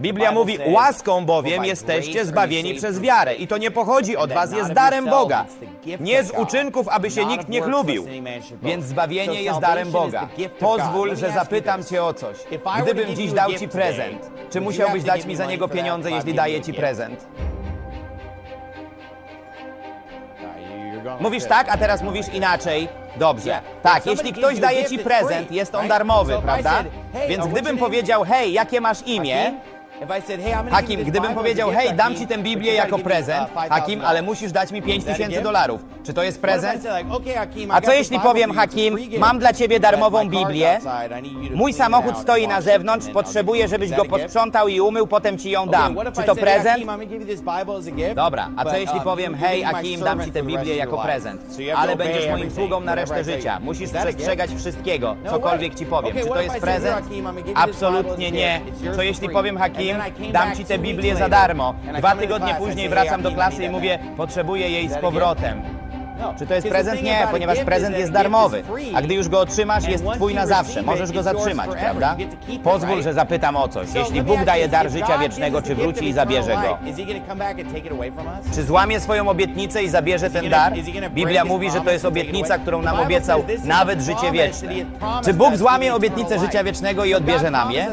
Biblia mówi, łaską bowiem jesteście zbawieni przez wiarę. I to nie pochodzi od was, jest darem Boga. Nie z uczynków, aby się nikt nie chlubił. Więc zbawienie jest darem Boga. Pozwól, że zapytam cię o coś. Gdybym dziś dał ci prezent, czy musiałbyś dać mi za niego pieniądze, jeśli daję ci prezent? Mówisz tak, a teraz mówisz inaczej. Dobrze. Tak, jeśli ktoś daje ci prezent, jest on darmowy, prawda? Więc gdybym powiedział, hej, jakie masz imię? Hakim, gdybym powiedział, hej, dam ci tę Biblię jako prezent, Hakim, ale musisz dać mi 5 tysięcy dolarów. Czy to jest prezent? A co jeśli powiem, Hakim, mam dla ciebie darmową Biblię, mój samochód stoi na zewnątrz, potrzebuję, żebyś go posprzątał i umył, potem ci ją dam. Czy to prezent? Dobra, a co jeśli powiem, hej, Hakim, dam ci tę Biblię jako prezent, ale będziesz moim sługą na resztę życia. Musisz przestrzegać wszystkiego, cokolwiek ci powiem. Czy to jest prezent? Absolutnie nie. Co jeśli powiem, Hakim, dam ci tę Biblię za darmo. Dwa tygodnie później wracam do klasy i mówię, potrzebuję jej z powrotem. Czy to jest prezent? Nie, ponieważ prezent jest darmowy. A gdy już go otrzymasz, jest twój na zawsze. Możesz go zatrzymać, prawda? Pozwól, że zapytam o coś. Jeśli Bóg daje dar życia wiecznego, czy wróci i zabierze go? Czy złamie swoją obietnicę i zabierze ten dar? Biblia mówi, że to jest obietnica, którą nam obiecał, nawet życie wieczne. Czy Bóg złamie obietnicę życia wiecznego i odbierze nam je?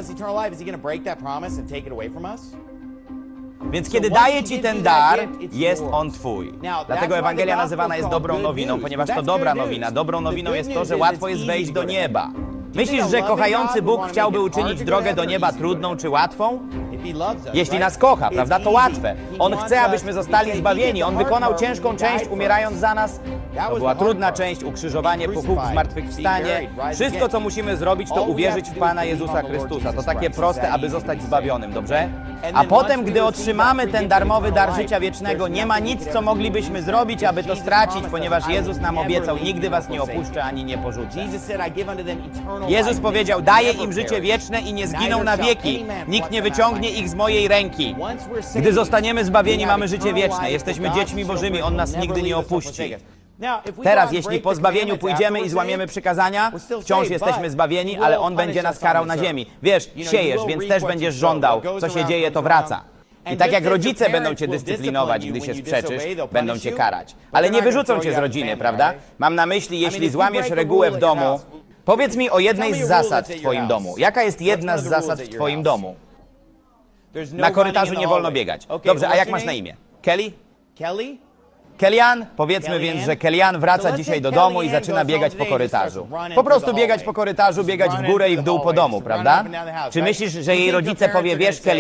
Więc kiedy daje ci ten dar, jest on twój. Dlatego Ewangelia nazywana jest dobrą nowiną, ponieważ to dobra nowina. Dobrą nowiną jest to, że łatwo jest wejść do nieba. Myślisz, że kochający Bóg chciałby uczynić drogę do nieba trudną czy łatwą? Jeśli nas kocha, prawda, to łatwe. On chce, abyśmy zostali zbawieni. On wykonał ciężką część, umierając za nas. To była trudna część, ukrzyżowanie, pochówk, zmartwychwstanie. Wszystko, co musimy zrobić, to uwierzyć w Pana Jezusa Chrystusa. To takie proste, aby zostać zbawionym, dobrze? A potem, gdy otrzymamy ten darmowy dar życia wiecznego, nie ma nic, co moglibyśmy zrobić, aby to stracić, ponieważ Jezus nam obiecał, nigdy was nie opuszczę ani nie porzucę. Jezus powiedział, daję im życie wieczne i nie zginą na wieki. Nikt nie wyciągnie ich z mojej ręki. Gdy zostaniemy zbawieni, mamy życie wieczne. Jesteśmy dziećmi Bożymi, On nas nigdy nie opuści. Teraz, jeśli po zbawieniu pójdziemy i złamiemy przykazania, wciąż jesteśmy zbawieni, ale On będzie nas karał na ziemi. Wiesz, siejesz, więc też będziesz żądał. Co się dzieje, to wraca. I tak jak rodzice będą cię dyscyplinować, gdy się sprzeczysz, będą cię karać. Ale nie wyrzucą cię z rodziny, prawda? Mam na myśli, jeśli złamiesz regułę w domu, powiedz mi o jednej z zasad w twoim domu. Jaka jest jedna z zasad w twoim domu? Na korytarzu nie wolno biegać. Dobrze, a jak masz na imię? Kelly? Kelly? Kellyanne? Powiedzmy więc, że Kellyanne wraca dzisiaj do domu i zaczyna biegać po korytarzu. Po prostu biegać po korytarzu, biegać w górę i w dół po domu, prawda? Czy myślisz, że jej rodzice powie, wiesz Kelly,